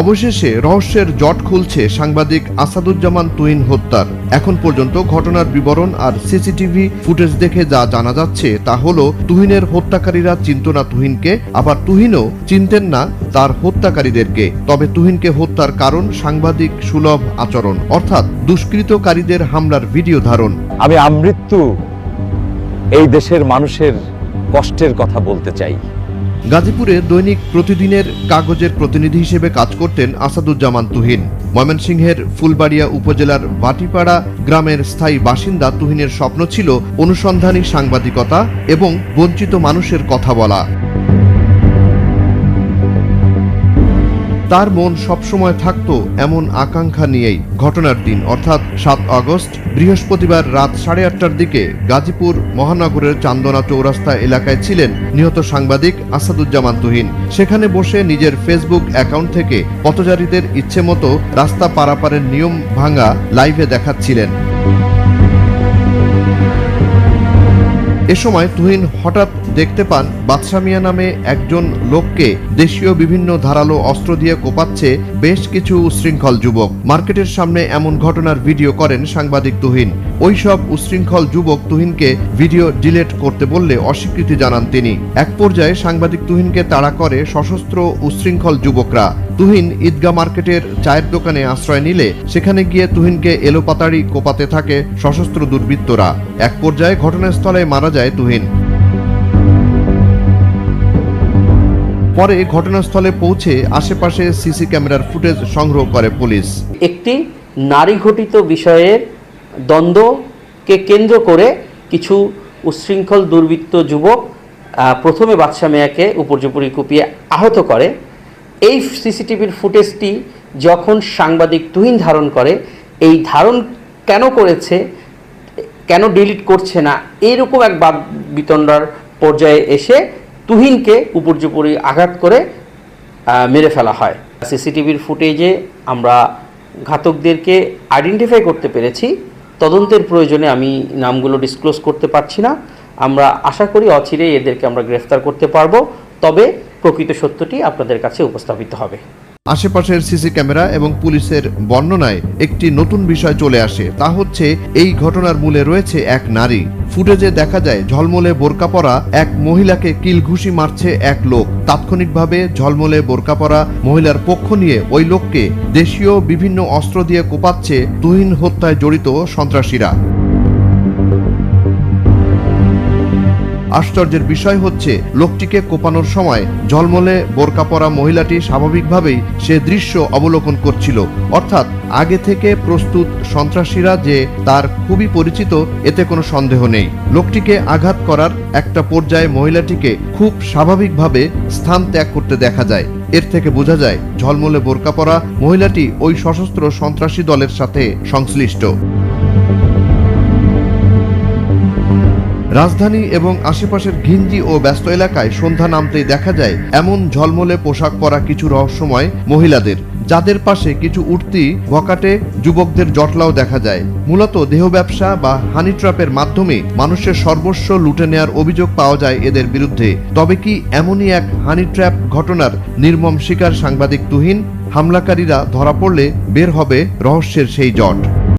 অবশেষে রহস্যের জট খুলছে সাংবাদিক আসাদুজ্জামান তুহিন হত্যার। এখন পর্যন্ত ঘটনার বিবরণ আর সিসিটিভি ফুটেজ দেখে যা জানা যাচ্ছে, তা হলো তুহিনের হত্যাকারীরা চিনত না তুহিনকে, আবার তুহিনও চিনতেন না তার হত্যাকারীদেরকে। তবে তুহিনকে হত্যার কারণ সাংবাদিক সুলভ আচরণ, অর্থাৎ দুষ্কৃতকারীদের হামলার ভিডিও ধারণ। আমি আমৃত্যু এই দেশের মানুষের কষ্টের কথা বলতে চাই। গাজীপুরে দৈনিক প্রতিদিনের কাগজের প্রতিনিধি হিসেবে কাজ করতেন আসাদুজ্জামান তুহিন। ময়মনসিংহের ফুলবাড়িয়া উপজেলার বাটিপাড়া গ্রামের স্থায়ী বাসিন্দা তুহিনের স্বপ্ন ছিল অনুসন্ধানী সাংবাদিকতা এবং বঞ্চিত মানুষের কথা বলা। তার মন সবসময় থাকত এমন আকাঙ্ক্ষা নিয়েই। ঘটনার দিন, অর্থাৎ সাত আগস্ট, বৃহস্পতিবার রাত সাড়ে আটটার দিকে গাজীপুর মহানগরের চান্দনা চৌরাস্তা এলাকায় ছিলেন নিহত সাংবাদিক আসাদুজ্জামান তুহিন। সেখানে বসে নিজের ফেসবুক অ্যাকাউন্ট থেকে পথচারীদের ইচ্ছে মতো রাস্তা পারাপারের নিয়ম ভাঙা লাইভে দেখাচ্ছিলেন। এ সময় তুহিন হঠাৎ দেখতে পান বাদশা মিয়া নামে একজন লোককে দেশীয় বিভিন্ন ধারালো অস্ত্র দিয়ে কোপাচ্ছে বেশ কিছু উশৃঙ্খল যুবক। মার্কেটের সামনে এমন ঘটনার ভিডিও করেন সাংবাদিক তুহিন। ওই সব উশৃঙ্খল যুবক তুহিনকে ভিডিও ডিলেট করতে বললে অস্বীকৃতি জানান তিনি। এক পর্যায়ে সাংবাদিক তুহিনকে তাড়া করে সশস্ত্র উশৃঙ্খল যুবকরা। তুহিন ঈদগা মার্কেটের চায়ের দোকানে আশ্রয় নিলে সেখানে গিয়ে তুহিনকে এলোপাতাড়ি কোপাতে থাকে সশস্ত্র দুর্বৃত্তরা। এক পর্যায়ে ঘটনাস্থলে মারা যায় তুহিন। পরে ঘটনাস্থলে পৌঁছে আশেপাশে সিসি ক্যামেরার ফুটেজ সংগ্রহ করে পুলিশ। একটি নারী ঘটিত বিষয়ের দ্বন্দ্বকে কেন্দ্র করে কিছু উচ্ছৃঙ্খল দুর্বৃত্ত যুবক প্রথমে বাদশা মেয়াকে উপর্যুপরি কুপিয়ে আহত করে। এই সিসিটিভির ফুটেজটি যখন সাংবাদিক তুহিন ধারণ করে, এই ধারণ কেন করেছে, কেন ডিলিট করছে না, এরকম এক বাদ বিতণ্ডার পর্যায়ে এসে তুহিনকে উপর্যুপরি আঘাত করে মেরে ফেলা হয়। সিসিটিভির ফুটেজে আমরা ঘাতকদেরকে আইডেন্টিফাই করতে পেরেছি। তদন্তের প্রয়োজনে আমি নামগুলো ডিসক্লোজ করতে পারছি না। আমরা আশা করি অচিরে এদেরকে আমরা গ্রেফতার করতে পারব। তবে প্রকৃত সত্যটি আপনাদের কাছে উপস্থাপিত হবে। আশেপাশের সিসি ক্যামেরা এবং পুলিশের বর্ণনায় একটি নতুন বিষয় চলে আসে, তা হচ্ছে এই ঘটনার মূলে রয়েছে এক নারী। ফুটেজে দেখা যায়, ঝলমলে বোরকা পরা এক মহিলাকে কিলঘুষি মারছে এক লোক। তাৎক্ষণিকভাবে ঝলমলে বোরকা পরা মহিলার পক্ষ নিয়ে ওই লোককে দেশীয় বিভিন্ন অস্ত্র দিয়ে কোপাচ্ছে তুহিন হত্যায় জড়িত সন্ত্রাসীরা। আশ্চর্যের বিষয় হচ্ছে, লোকটিকে কোপানোর সময় ঝলমলে বোরকা পরা মহিলাটি স্বাভাবিকভাবেই সে দৃশ্য অবলোকন করছিল। অর্থাৎ আগে থেকে প্রস্তুত সন্ত্রাসীরা যে তার খুবই পরিচিত, এতে কোনো সন্দেহ নেই। লোকটিকে আঘাত করার একটা পর্যায়ে মহিলাটিকে খুব স্বাভাবিকভাবে স্থান ত্যাগ করতে দেখা যায়। এর থেকে বোঝা যায়, ঝলমলে বোরকা পরা মহিলাটি ওই সশস্ত্র সন্ত্রাসী দলের সাথে সংশ্লিষ্ট। রাজধানী এবং আশেপাশের ঘিঞ্জি ও ব্যস্ত এলাকায় সন্ধ্যা নামতেই দেখা যায়, এমন ঝলমলে পোশাক পরা কিছু রহস্যময় মহিলাদের। যাদের পাশে কিছু উঠতি, ভকাটে যুবকদের জটলাও দেখা যায়। মূলত দেহ ব্যবসা বা হানি ট্র্যাপের মাধ্যমে মানুষের সর্বস্ব লুটে নেয়ার অভিযোগ পাওয়া যায় এদের বিরুদ্ধে। তবে কি এমনই এক হানি ট্র্যাপ ঘটনার নির্মম শিকার সাংবাদিক তুহিন? হামলাকারীরা ধরা পড়লে বের হবে রহস্যের সেই জট।